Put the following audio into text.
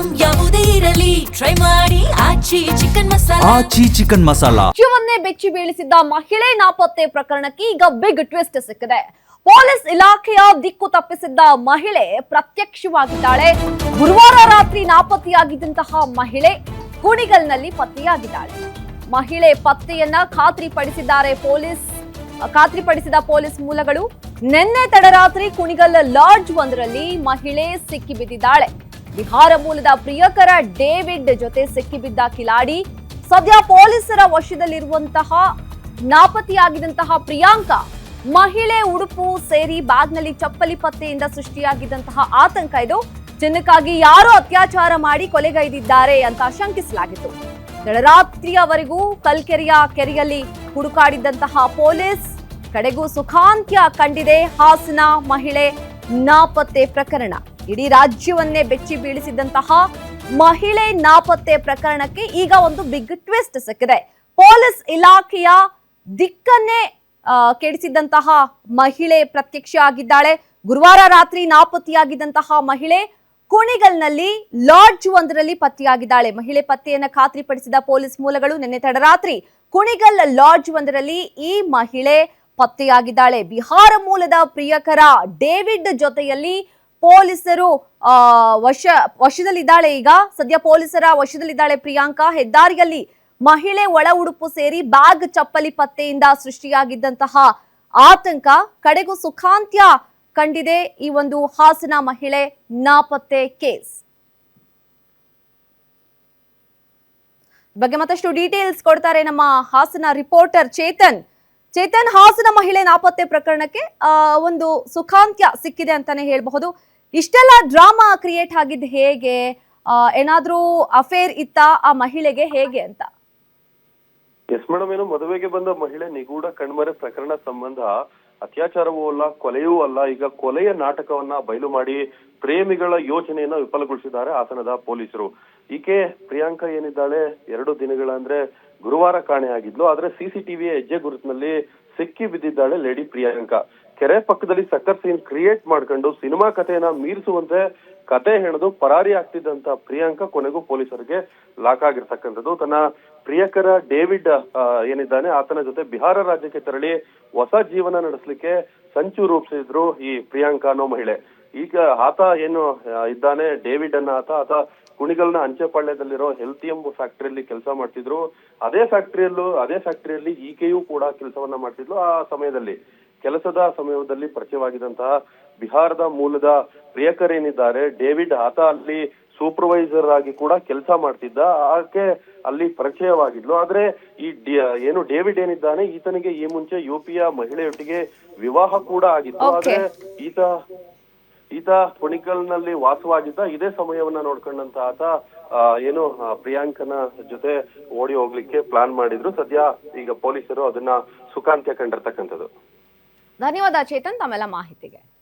Item ಯಾವುದೇ ಇರಲಿ. Try ಮಾಡಿ. ಆಚಿ ಚಿಕನ್ ಮಸಾಲಾ. ಆಚಿ ಚಿಕನ್ ಮಸಾಲಾ. ಶಿವನ್ನೇ ಬೆಚ್ಚಿ ಬೀಳಿಸಿದ್ದ ಮಹಿಳೆ ನಾಪತ್ತೆ ಪ್ರಕರಣಕ್ಕೆ ಈಗ ಬಿಗ್ ಟ್ವಿಸ್ಟ್ ಸಿಕ್ಕಿದೆ. ಪೊಲೀಸ್ ಇಲಾಖೆಯ ದಿಕ್ಕು ತಪ್ಪಿಸಿದ್ದ ಮಹಿಳೆ ಪ್ರತ್ಯಕ್ಷವಾಗಿದ್ದಾಳೆ. ಗುರುವಾರ ರಾತ್ರಿ ನಾಪತ್ತೆಯಾಗಿದ್ದಂತಹ ಮಹಿಳೆ ಕುಣಿಗಲ್ನಲ್ಲಿ ಪತ್ತೆಯಾಗಿದ್ದಾಳೆ. ಮಹಿಳೆ ಪತ್ತೆಯನ್ನ ಖಾತ್ರಿಪಡಿಸಿದ್ದಾರೆ ಪೊಲೀಸ್ ಖಾತ್ರಿಪಡಿಸಿದ ಪೊಲೀಸ್ ಮೂಲಗಳು. ನಿನ್ನೆ ತಡರಾತ್ರಿ ಕುಣಿಗಲ್ ಲಾಡ್ಜ್ ಒಂದರಲ್ಲಿ ಮಹಿಳೆ ಸಿಕ್ಕಿಬಿದ್ದಿದ್ದಾಳೆ. ಬಿಹಾರ ಮೂಲದ ಪ್ರಿಯಕರ ಡೇವಿಡ್ ಜೊತೆ ಸಿಕ್ಕಿಬಿದ್ದ ಕಿಲಾಡಿ, ಸದ್ಯ ಪೊಲೀಸರ ವಶದಲ್ಲಿರುವಂತಹ ನಾಪತ್ತೆಯಾಗಿದ್ದಂತಹ ಪ್ರಿಯಾಂಕಾ, ಮಹಿಳೆ ಉಡುಪು ಸೇರಿ ಬ್ಯಾಗ್ನಲ್ಲಿ ಚಪ್ಪಲಿ ಪತ್ತೆಯಿಂದ ಸೃಷ್ಟಿಯಾಗಿದ್ದಂತಹ ಆತಂಕ ಇದು. ಚಿನ್ನಕ್ಕಾಗಿ ಯಾರೋ ಅತ್ಯಾಚಾರ ಮಾಡಿ ಕೊಲೆಗೈದಿದ್ದಾರೆ ಅಂತ ಶಂಕಿಸಲಾಗಿತ್ತು. ತಡರಾತ್ರಿಯವರೆಗೂ ಕಲ್ಕೆರೆಯ ಕೆರೆಯಲ್ಲಿ ಹುಡುಕಾಡಿದ್ದಂತಹ ಪೊಲೀಸ್ ಕಡೆಗೂ ಸುಖಾಂತ್ಯ ಕಂಡಿದೆ ಹಾಸನ ಮಹಿಳೆ ನಾಪತ್ತೆ ಪ್ರಕರಣ. ಇಡೀ ರಾಜ್ಯವನ್ನೇ ಬೆಚ್ಚಿ ಬೀಳಿಸಿದಂತಹ ಮಹಿಳೆ ನಾಪತ್ತೆ ಪ್ರಕರಣಕ್ಕೆ ಈಗ ಒಂದು ಬಿಗ್ ಟ್ವಿಸ್ಟ್ ಸಿಕ್ಕಿದೆ. ಪೊಲೀಸ್ ಇಲಾಖೆಯ ದಿಕ್ಕನ್ನೇ ಕೆಡಿಸಿದಂತಹ ಮಹಿಳೆ ಪ್ರತ್ಯಕ್ಷ ಆಗಿದ್ದಾಳೆ. ಗುರುವಾರ ರಾತ್ರಿ ನಾಪತ್ತೆಯಾಗಿದ್ದಂತಹ ಮಹಿಳೆ ಕುಣಿಗಲ್ನಲ್ಲಿ ಲಾಡ್ಜ್ ಒಂದರಲ್ಲಿ ಪತ್ತೆಯಾಗಿದ್ದಾಳೆ. ಮಹಿಳೆ ಪತ್ತೆಯನ್ನು ಖಾತ್ರಿಪಡಿಸಿದ ಪೊಲೀಸ್ ಮೂಲಗಳು ನಿನ್ನೆ ತಡರಾತ್ರಿ ಕುಣಿಗಲ್ ಲಾಡ್ಜ್ ಒಂದರಲ್ಲಿ ಈ ಮಹಿಳೆ ಪತ್ತೆಯಾಗಿದ್ದಾಳೆ. ಬಿಹಾರ ಮೂಲದ ಪ್ರಿಯಕರ ಡೇವಿಡ್ ಜೊತೆಯಲ್ಲಿ ಪೊಲೀಸರು ವಶ, ವಶದಲ್ಲಿದ್ದಾಳೆ ಈಗ. ಸದ್ಯ ಪೊಲೀಸರ ವಶದಲ್ಲಿದ್ದಾಳೆ ಪ್ರಿಯಾಂಕಾ. ಹೆದ್ದಾರಿಯಲ್ಲಿ ಮಹಿಳೆ ಒಳ ಉಡುಪು ಸೇರಿ ಬ್ಯಾಗ್ ಚಪ್ಪಲಿ ಪತ್ತೆಯಿಂದ ಸೃಷ್ಟಿಯಾಗಿದ್ದಂತಹ ಆತಂಕ. ಕಡೆಗೂ ಸುಖಾಂತ್ಯ ಕಂಡಿದೆ ಈ ಒಂದು ಹಾಸನ ಮಹಿಳೆ ನಾಪತ್ತೆ ಕೇಸ್. ಬಗ್ಗೆ ಮತ್ತಷ್ಟು ಡೀಟೇಲ್ಸ್ ಕೊಡ್ತಾರೆ ನಮ್ಮ ಹಾಸನ ರಿಪೋರ್ಟರ್ ಚೇತನ್. ಚೇತನ್ ಹಾಸನ ಮಹಿಳೆ ನಾಪತ್ತೆ ಪ್ರಕರಣಕ್ಕೆ ಒಂದು ಸುಖಾಂತ್ಯ ಸಿಕ್ಕಿದೆ ಅಂತಾನೆ ಹೇಳಬಹುದು. ಇಷ್ಟೆಲ್ಲ ಡ್ರಾಮಾ ಕ್ರಿಯೇಟ್ ಆಗಿದ್ದು ಹೇಗೆ? ಏನಾದ್ರೂ ಅಫೇರ್ ಇತ್ತ ಆ ಮಹಿಳೆಗೆ ಹೇಗೆ ಅಂತ? ಎಸ್ ಮೇಡಮ್ ಏನು ಮದುವೆಗೆ ಬಂದ ಮಹಿಳೆ ನಿಗೂಢ ಕಣ್ಮರೆ ಪ್ರಕರಣ ಸಂಬಂಧ ಅತ್ಯಾಚಾರವೂ ಅಲ್ಲ, ಕೊಲೆಯೂ ಅಲ್ಲ. ಈಗ ಕೊಲೆಯ ನಾಟಕವನ್ನ ಬಯಲು ಮಾಡಿ ಪ್ರೇಮಿಗಳ ಯೋಜನೆಯನ್ನ ವಿಫಲಗೊಳಿಸಿದ್ದಾರೆ ಹಾಸನದ ಪೊಲೀಸರು. ಈಕೆ ಪ್ರಿಯಾಂಕಾ ಏನಿದ್ದಾಳೆ? ಎರಡು ದಿನಗಳ ಅಂದ್ರೆ ಗುರುವಾರ ಕಾಣೆಯಾಗಿದ್ಲು ಆದ್ರೆ ಸಿಸಿಟಿವಿ ಹೆಜ್ಜೆ ಗುರುತಿನಲ್ಲಿ ಸಿಕ್ಕಿ ಬಿದ್ದಿದ್ದಾಳೆ ಲೇಡಿ ಪ್ರಿಯಾಂಕಾ. ಕೆರೆ ಪಕ್ಕದಲ್ಲಿ ಸಕ್ಕರ್ ಸೀನ್ ಕ್ರಿಯೇಟ್ ಮಾಡ್ಕೊಂಡು ಸಿನಿಮಾ ಕಥೆಯನ್ನ ಮೀರಿಸುವಂತೆ ಕತೆ ಹೇಳಿದು ಪರಾರಿ ಆಗ್ತಿದ್ದಂತ ಪ್ರಿಯಾಂಕಾ ಕೊನೆಗೂ ಪೊಲೀಸರಿಗೆ ಲಾಕ್ ಆಗಿರ್ತಕ್ಕಂಥದ್ದು. ತನ್ನ ಪ್ರಿಯಕರ ಡೇವಿಡ್ ಏನಿದ್ದಾನೆ, ಆತನ ಜೊತೆ ಬಿಹಾರ ರಾಜ್ಯಕ್ಕೆ ತೆರಳಿ ಹೊಸ ಜೀವನ ನಡೆಸಲಿಕ್ಕೆ ಸಂಚು ರೂಪಿಸಿದ್ರು ಈ ಪ್ರಿಯಾಂಕ ಅನ್ನೋ ಮಹಿಳೆ. ಈಗ ಆತ ಏನು ಇದ್ದಾನೆ, ಡೇವಿಡ್ ಅನ್ನ ಆತ ಆತ ಕುಣಿಗಲ್ನ ಅಂಚೆಪಾಳ್ಯದಲ್ಲಿರೋ ಎಂಬ ಫ್ಯಾಕ್ಟರಿಯಲ್ಲಿ ಕೆಲಸ ಮಾಡ್ತಿದ್ರು. ಅದೇ ಫ್ಯಾಕ್ಟರಿಯಲ್ಲೂ, ಅದೇ ಫ್ಯಾಕ್ಟರಿಯಲ್ಲಿ ಈಕೆಯೂ ಕೂಡ ಕೆಲಸವನ್ನ ಮಾಡ್ತಿದ್ಲು ಆ ಸಮಯದಲ್ಲಿ. ಕೆಲಸದ ಸಮಯದಲ್ಲಿ ಪರಿಚಯವಾಗಿದ್ದಂತಹ ಬಿಹಾರದ ಮೂಲದ ಪ್ರಿಯಕರೇನಿದ್ದಾರೆ ಡೇವಿಡ್ ಆತ ಅಲ್ಲಿ ಸೂಪರ್ವೈಸರ್ ಆಗಿ ಕೂಡ ಕೆಲಸ ಮಾಡ್ತಿದ್ದ ಆಕೆ ಅಲ್ಲಿ ಪರಿಚಯವಾಗಿದ್ಲು. ಆದ್ರೆ ಈ ಏನು ಡೇವಿಡ್ ಏನಿದ್ದಾನೆ ಈತನಿಗೆ ಈ ಮುಂಚೆ ಯುಪಿಯ ಮಹಿಳೆಯೊಟ್ಟಿಗೆ ವಿವಾಹ ಕೂಡ ಆಗಿತ್ತು. ಆದ್ರೆ ಈತ ಈತ ಕುಣಿಕಲ್ನಲ್ಲಿ ವಾಸವಾಗಿದ್ದ ಇದೇ ಸಮಯವನ್ನ ನೋಡ್ಕೊಂಡಂತ ಆತ ಏನು ಪ್ರಿಯಾಂಕನ ಜೊತೆ ಓಡಿ ಹೋಗ್ಲಿಕ್ಕೆ ಪ್ಲಾನ್ ಮಾಡಿದ್ರು. ಸದ್ಯ ಈಗ ಪೊಲೀಸರು ಅದನ್ನ ಸುಖಾಂತ್ಯ ಕಂಡಿರ್ತಕ್ಕಂಥದ್ದು. ಧನ್ಯವಾದ ಚೇತನ್ ತಮ್ಮೆಲ್ಲ ಮಾಹಿತಿಗೆ.